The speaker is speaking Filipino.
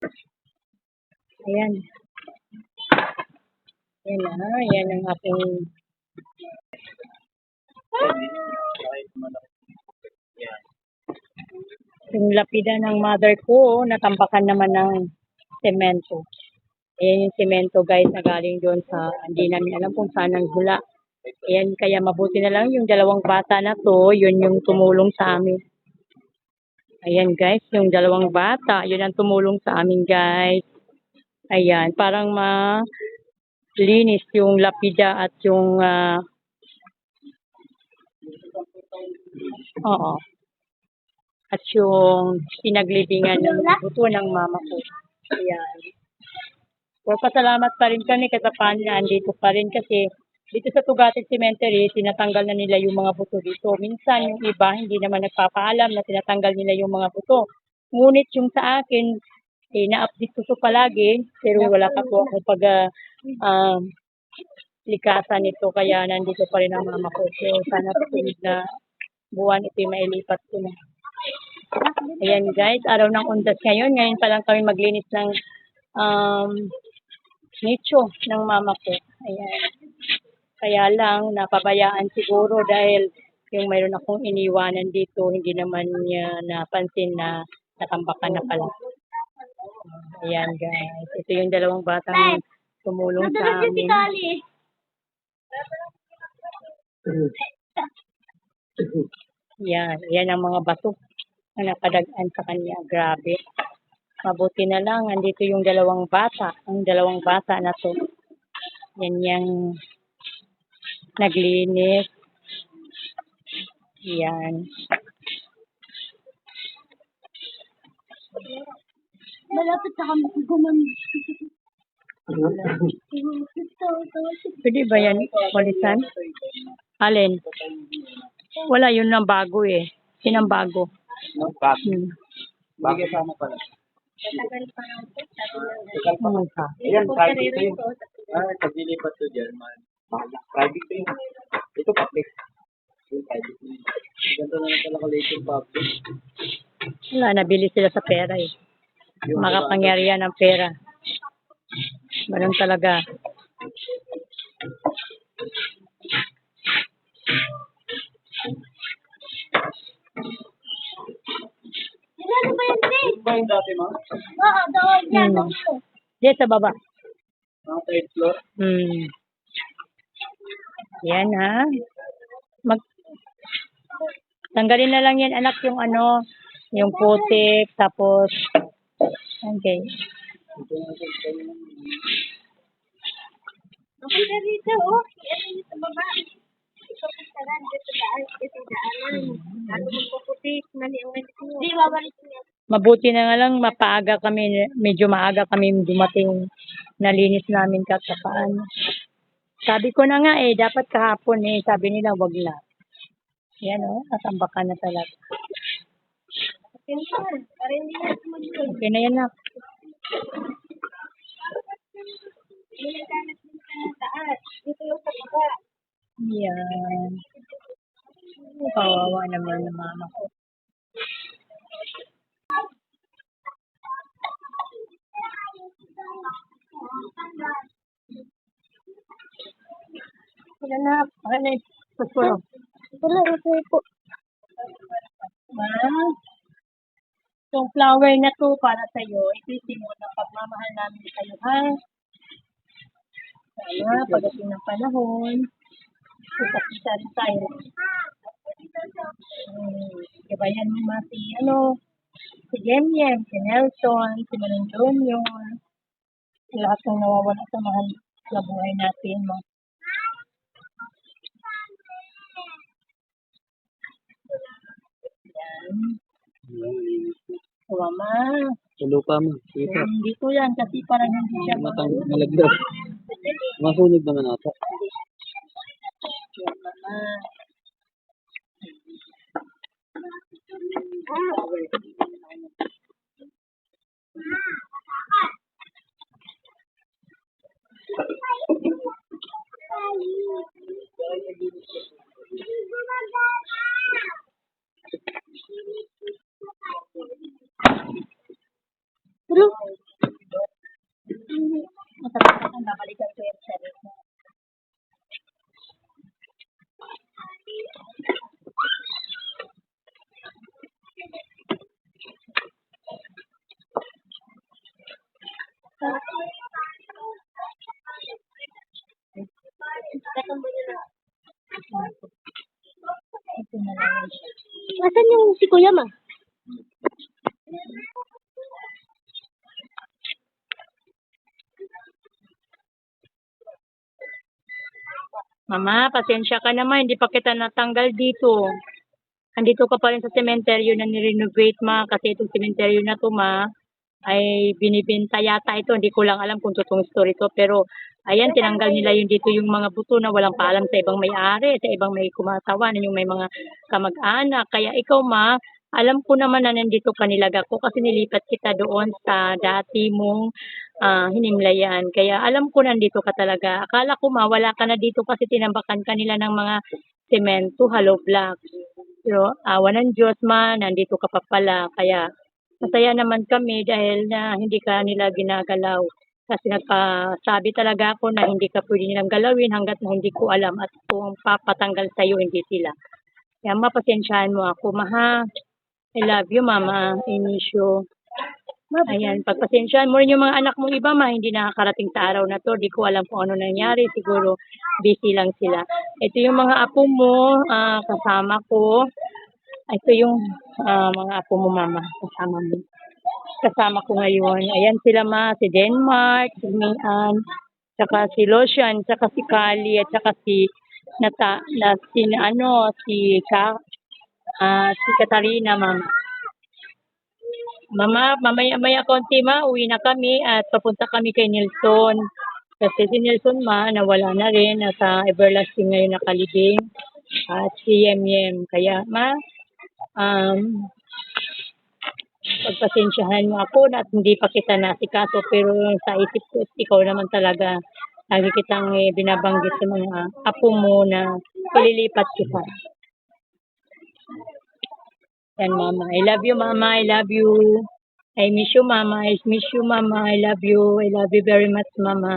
Ayan. Ayan na. Ayan ang aking yung lapida ng mother ko, natambakan naman ng semento. Ayan yung semento guys na galing doon sa, hindi namin alam kung saan ang hula. Ayan, kaya mabuti na lang yung dalawang bata na to, yun yung tumulong sa amin. Ayan guys, yung dalawang bata, yun ang tumulong sa amin guys. Ayan, parang ma linis yung lapida at yung ah, oo. At yung pinaglibingan ng buto ng mama ko. Ayan. So, pasalamat pa rin kami katapan na andito pa rin kasi dito sa Tugatid Cemetery, tinatanggal na nila yung mga buto dito. Minsan, yung iba, hindi naman nagpapaalam na tinatanggal nila yung mga buto. Ngunit yung sa akin, eh, na-update ko to palagi, pero wala pa po ako pag ah, um, likasan nito, kaya nandito pa rin ang mama ko. So, sana susunod na buwan ito yung mailipat ko na. Ayan guys, araw ng undas ngayon. Ngayon pa lang kami maglinis ng um, nicho ng mama ko. Ayan. Kaya lang, napabayaan siguro dahil yung mayroon akong iniwanan dito, hindi naman niya napansin na natambakan na pala. Ayan guys, ito yung dalawang batang tumulong sa amin. Yan, yan ang mga bato na nakadagan sa kanya. Grabe. Mabuti na lang, andito yung dalawang bata. Ang dalawang bata na to. Yan yung naglinis. Yan. Malapit na kami gumamit. Pwede ba yan, Walisan? Alin? Wala, yun ang bago eh. Yun ang bago. Bakit? Hmm. Bakit sama pala? Ano ka? Ayan, private to yun. Ah, paglilipat to dyan, man. Mahal. Private to yun. Ito public. Yung private to yun. Ganito na lang pala yung public. Wala, nabili sila sa pera eh. Makapangyarihan ng pera. Ganun talaga. Ano ba yan? Ito ba yung dati, ma? Oo, doon yan. Hmm. sa baba. Mga third floor? Hmm. Yan ha. Mag Tanggalin na lang yan anak yung ano, yung putik, tapos okay. Okay na rito, oh. Ano yung sa baba? Ito dito sa daan, dito sa daanan. Ano magpuputik, mali ang medyo. Di, babalik niya. Mabuti na nga lang mapaaga kami, medyo maaga kami dumating nalinis namin katapaan. Sabi ko na nga eh, dapat kahapon eh, sabi nila wag na. Yan oh, natambakan na talaga. Pinsan, para hindi na sumagod. Okay na yan na. Dito yung sa baba. Yan. Kawawa naman ng mama ko. Wala na. Wala na. Susulo. Wala, ito po. Ah. Itong flower na to para sa iyo, ito yung simula ng pagmamahal namin sa iyo, ha? Sana, pagdating ng panahon, kita-kita rin tayo. Hmm, diba yan mga si, ano, si Jem, si Nelson, si Manong Junior, lahat ng nawawala sa mahal sa buhay natin, mo. So, mama, Sa lupa mo. Hindi ko yan kasi parang hindi siya Matang malagdag. Masunog naman ata. Yan, mama. Pero, Masarap ang babalikan ko yung sarili siya. Nasaan yung si Kuya Ma? Mama, pasensya ka naman, hindi pa kita natanggal dito. Andito ka pa rin sa cementerio na nirenovate, ma, kasi itong cementerio na to, ma, ay binibenta yata ito. Hindi ko lang alam kung totoong story to, pero ayan, tinanggal nila yung dito yung mga buto na walang paalam sa ibang may-ari, sa ibang may kumatawan, yung may mga kamag-anak. Kaya ikaw, ma, alam ko naman na nandito ka nilaga ko kasi nilipat kita doon sa dati mong ah, hinimlayan. Kaya alam ko nandito ka talaga. Akala ko mawala ka na dito kasi tinambakan ka nila ng mga semento, hollow blocks. Pero awa ng Diyos ma, nandito ka pa pala. Kaya masaya naman kami dahil na hindi ka nila ginagalaw. Kasi nagpasabi talaga ako na hindi ka pwede nilang galawin hanggat na hindi ko alam at kung papatanggal sa'yo, hindi sila. Kaya mapasensyahan mo ako, maha. I love you, mama. I miss you. Ayan, pagpasensyahan mo rin yung mga anak mong iba, ma, hindi nakakarating sa araw na to. Di ko alam kung ano nangyari. Siguro, busy lang sila. Ito yung mga apo mo, ah, kasama ko. Ito yung ah, mga apo mo, mama. Kasama mo. Kasama ko ngayon. Ayan sila, ma. Si Denmark, si Mian, saka si Lotion, saka si Kali, at saka si Nata, na, si, ano, si Ka, ah, si Katarina, mama. Mama, mamaya-maya konti ma, uwi na kami at papunta kami kay Nelson. Kasi si Nelson ma, nawala na rin, nasa everlasting ngayon nakalibing. At si Yem Yem. Kaya ma, um, pagpasensyahan mo ako na at hindi pa kita nasikaso pero sa isip ko, ikaw naman talaga lagi kitang eh, binabanggit sa mga apo mo na ililipat kita. Yan, mama. I love you, mama. I love you. I miss you, mama. I miss you, mama. I love you. I love you very much, mama.